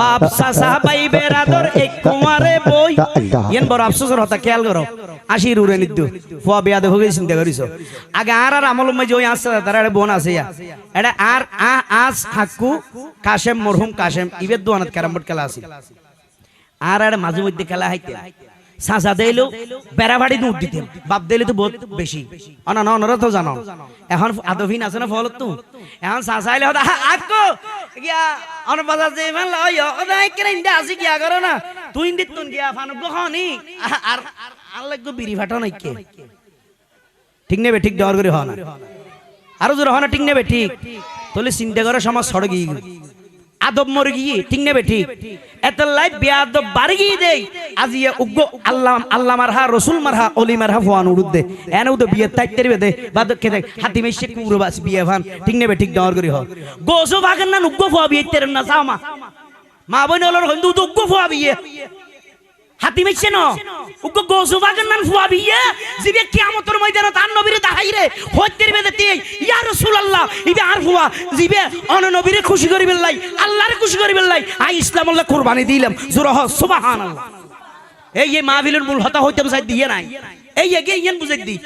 বাপ সাসা ভাই বেরাদর এক কুমারে বই। ইয়েন বড় আফসোসের হতা খেয়াল করো। আসি রুরে নিদ্দু। ফুয়া বিয়া দেখো গেছি চিন্তা করিস আগে আর আর আমল মাঝে ওই আসছে তার একটা বোন আছে এটা আর আ আস হাক্কু কাশেম মরহুম কাশেম ইবের দোয়ানত খেলা আছে। আর আর মাঝে মধ্যে খেলা হাইতে। সাসা দেইলো, বেড়াবাড়ি দুধ দিতেন। বাপ দিলে তো বহুত বেশি। অনা তো জানো। এখন আদভিন আছে না ফলত তো এখন হতা আকো গিয়া না। তুই আর ফাটা ঠিক নেবে, ঠিক আরও জোর হয় ঠিক নেবে, ঠিক। তাহলে চিন্তা করে সমাজ সড়ক গিয়ে। আদব মরে গিয়ে ঠিক নেবে ঠিক। এত লাই আদব বাড়ি গিয়ে দেই। আজ ইয়ে উগ্র আল্লাহ আল্লাহ মারহা রসুল মারহা, অলি মারহা, ফোয়ান দে। এনে উদ বিয়ে তাই রে দে। বাদ কে দেখ হাতি মেশে কুমড়ো বাস বিয়ে ভান। ঠিক নেবে ঠিক দেওয়ার করি হ। গোসো ভাগেন না উগ্র ফোয়া বিয়ে তেরেন না সামা মা। মা বই হিন্দু উগ্র ফোয়া বিয়ে। হাতি মেছে ন? উগ্র গোসো ভাগেন না ফুয়া বিয়ে? জিবে কিয়ামতের ময়দানে তার নবীরে দাহাই রে, হইতের বেদে তে, ইয়া রাসূলুল্লাহ, ইবে আর ফুয়া। জিবে অন নবীরে খুশি করিবেন লাই, আল্লাহরে খুশি করিবেন লাই। আই ইসলাম আল্লাহ কুরবানি দিলাম জোরা হ সুবহানাল্লাহ। এই যে মাহফিলের মূল হতা হইতাম সাইড দিয়ে নাই। এই এগে ইয়ান বুঝাই দি।